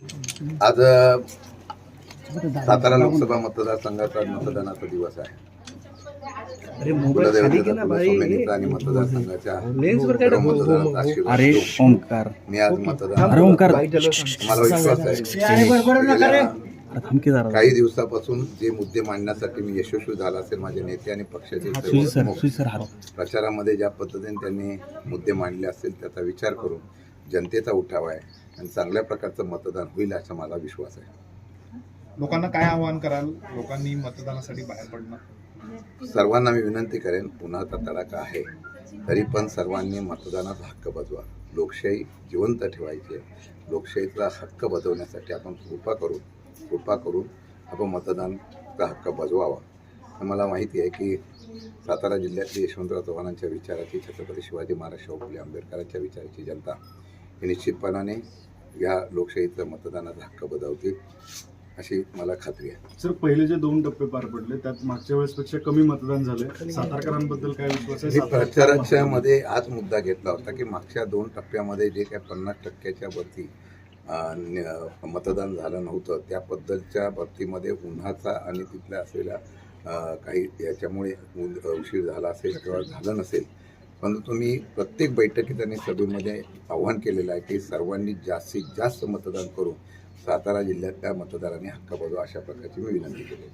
आज सातारा लोकसभा मतदारसंघाचा मतदानाचा दिवस आहे. अरे आणि मतदारसंघाच्या सर्व? मतदारांचा आशीर्वाद अरे घेऊन ओमकार मी आज मतदान अरे ओमकार मला विश्वास आहे. गेल्या अरे थांब की जरा. काही दिवसापासून जे मुद्दे मांडण्यासाठी मी यशस्वी झाला असेल माझे नेते आणि पक्षाचे सर्व सुजी सर प्रमुख. सुजी सर हात. प्रचारामध्ये ज्या पद्धतीने त्यांनी मुद्दे मांडले असतील त्याचा विचार करून जनतेचा उठाव आहे. आणि चांगल्या प्रकारचं मतदान होईल असा मला विश्वास आहे. लोकांना काय आवाहन कराल? लोकांनी मतदानासाठी बाहेर पडणं. सर्वांना मी विनंती करेन उन्हाचा तडाखा आहे. तरी पण सर्वांनी मतदानाचा हक्क बजवा. लोकशाही जिवंत ठेवायची आहे. लोकशाहीचा हक्क बजवण्यासाठी आपण कृपा करू कृपा करून आपण मतदानचा हक्क बजवावा. मला माहिती आहे की सातारा जिल्ह्यातली यशवंतराव चव्हाणांच्या विचाराची छत्रपती शिवाजी महाराज शाहू फुले आंबेडकरांच्या विचाराची जनता ही निश्चितपणाने या लोकशाहीचा मतदानाचा हक्क बजावतील अशी मला खात्री आहे. सर पहिले जे दोन टप्पे पार पडले त्यात मागच्या वेळेसपेक्षा कमी मतदान झाले. सातारकरांबद्दल काय विश्वास आहे? प्रचाराच्या मध्ये हाच मुद्दा घेतला होता की मागच्या दोन टप्प्यामध्ये जे काही पन्नास टक्क्याच्या वरती मतदान झालं नव्हतं त्याबद्दलच्या बाबतीमध्ये उन्हाचा आणि तिथल्या असलेल्या काही याच्यामुळे उशीर झाला असेल किंवा झालं नसेल परंतु तुम्ही प्रत्येक बैठकीत आणि सभेमध्ये आव्हान केलेलं आहे की सर्वांनी जास्तीत जास्त मतदान करून सातारा जिल्ह्यातल्या मतदारांनी हक्क बजावा अशा प्रकारची मी विनंती केली.